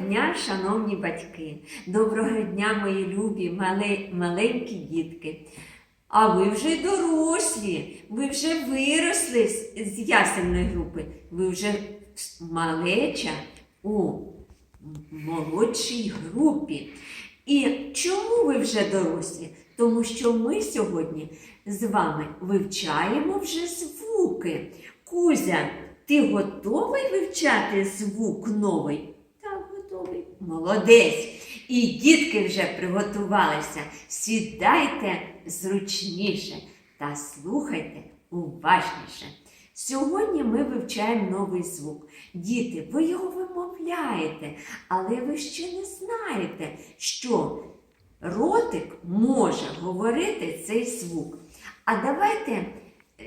дня, шановні батьки! Доброго дня, мої любі, мали- маленькі дітки. А ви вже дорослі, ви вже виросли з, ясельної групи, ви вже малеча у молодшій групі. І чому ви вже дорослі? Тому що ми сьогодні з вами вивчаємо вже звуки. Кузя, ти готовий вивчати звук новий? Готовий. Молодець. І дітки вже приготувалися. Сідайте зручніше та слухайте уважніше. Сьогодні ми вивчаємо новий звук. Діти, ви його вимовляєте, але ви ще не знаєте, що ротик може говорити цей звук. А давайте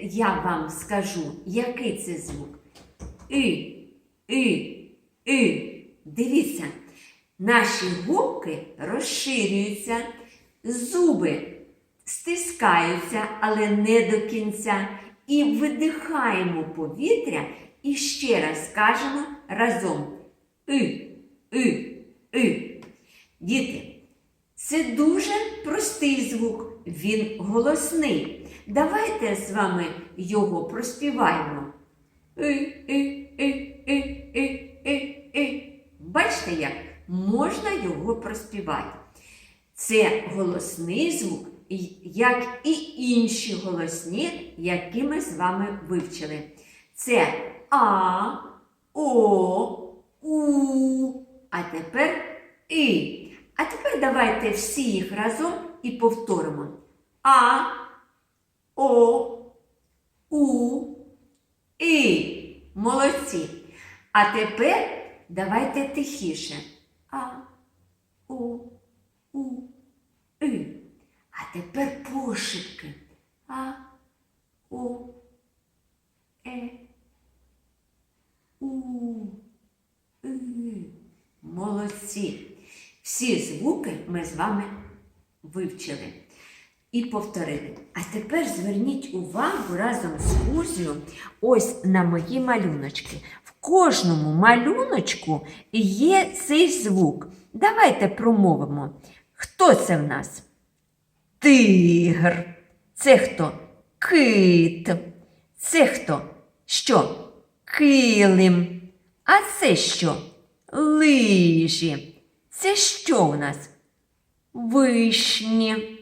я вам скажу, який це звук. І, і, і. Дивіться, наші губки розширюються, зуби стискаються, але не до кінця. І видихаємо повітря і ще раз скажемо разом. І, і, і. Діти, це дуже простий звук, він голосний. Давайте з вами його проспіваємо. І, і, і, і, і, і, і. Бачите, як можна його проспівати. Це голосний звук, як і інші голосні, які ми з вами вивчили. Це А, О, У. А тепер І. А тепер давайте всі їх разом і повторимо. А, О, У, І. Молодці. А тепер давайте тихіше. А, У, У, І. А тепер пошепки. А, О, Е, У, И. Молодці. Всі звуки ми з вами вивчили і повторили. А тепер зверніть увагу разом з Кузею ось на мої малюночки. В кожному малюночку є цей звук. Давайте промовимо. Хто це в нас? Тигр. Це хто? Кит. Це хто? Що? Килим. А це що? Лижі. Це що у нас? Вишні.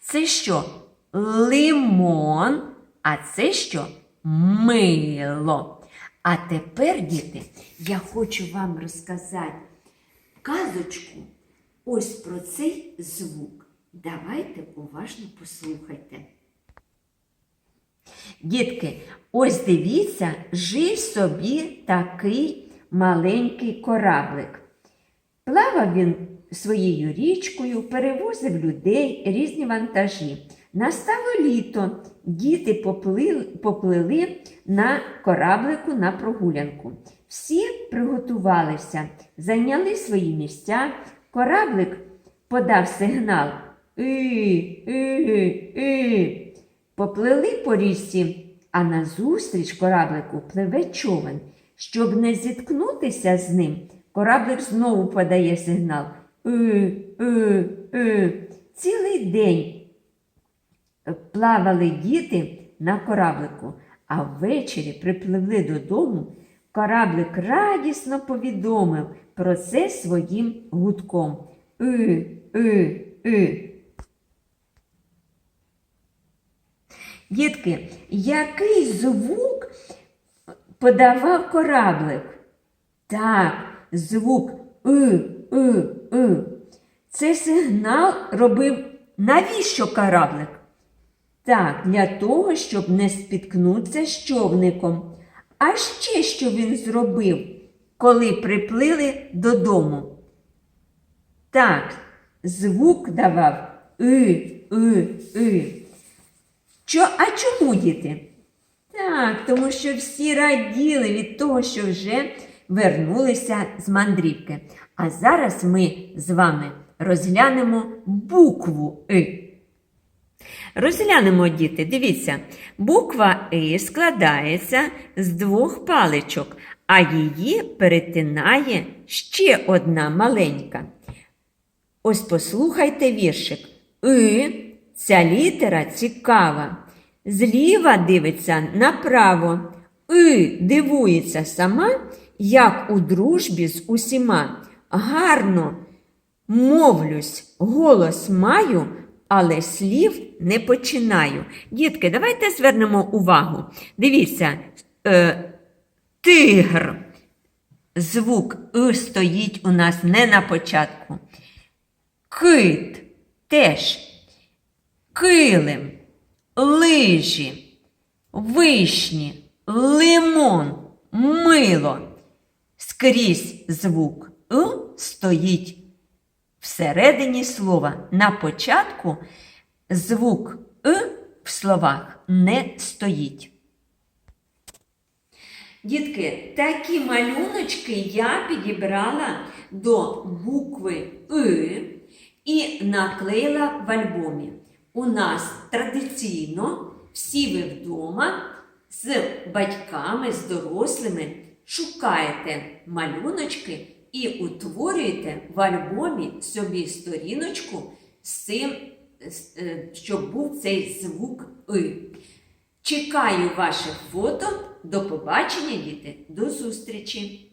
Це що? Лимон. А це що? Мило. А тепер, діти, я хочу вам розказати казочку ось про цей звук. Давайте уважно послухайте. Дітки, ось дивіться, жив собі такий маленький кораблик. Плавав він своєю річкою, перевозив людей різні вантажі. Настало літо, діти поплили, поплили на кораблику на прогулянку. Всі приготувалися, зайняли свої місця. Кораблик подав сигнал «И, и, и». Поплили по річці, а назустріч кораблику пливе човен. Щоб не зіткнутися з ним, кораблик знову подає сигнал. Цілий день плавали діти на кораблику, а ввечері припливли додому. Кораблик радісно повідомив про це своїм гудком. «И, и, и». Дітки, який звук подавав кораблик? Так, звук «и, и, и». Цей сигнал робив навіщо кораблик? Так, для того, щоб не спіткнутися з човником. А ще що він зробив, коли приплили додому? Так, звук давав «и, и, и». Чо, а чому діти? Так, тому що всі раділи від того, що вже вернулися з мандрівки. А зараз ми з вами розглянемо букву И. Розглянемо, діти, дивіться, буква И складається з двох паличок, а її перетинає ще одна маленька. Ось послухайте віршик. И ця літера цікава. Зліва дивиться направо. И дивується сама, як у дружбі з усіма. Гарно мовлюсь, голос маю, але слів не починаю. Дітки, давайте звернемо увагу. Дивіться, е, тигр. Звук И стоїть у нас не на початку. Кит теж. Килим, лижі, вишні, лимон, мило. Скрізь звук И стоїть всередині слова. На початку звук И в словах не стоїть. Дітки, такі малюночки я підібрала до букви И і наклеїла в альбомі. У нас традиційно всі ви вдома з батьками, з дорослими шукаєте малюночки і утворюєте в альбомі собі сторіночку з цим, е, щоб був цей звук И. Чекаю ваших фото. До побачення, діти, до зустрічі!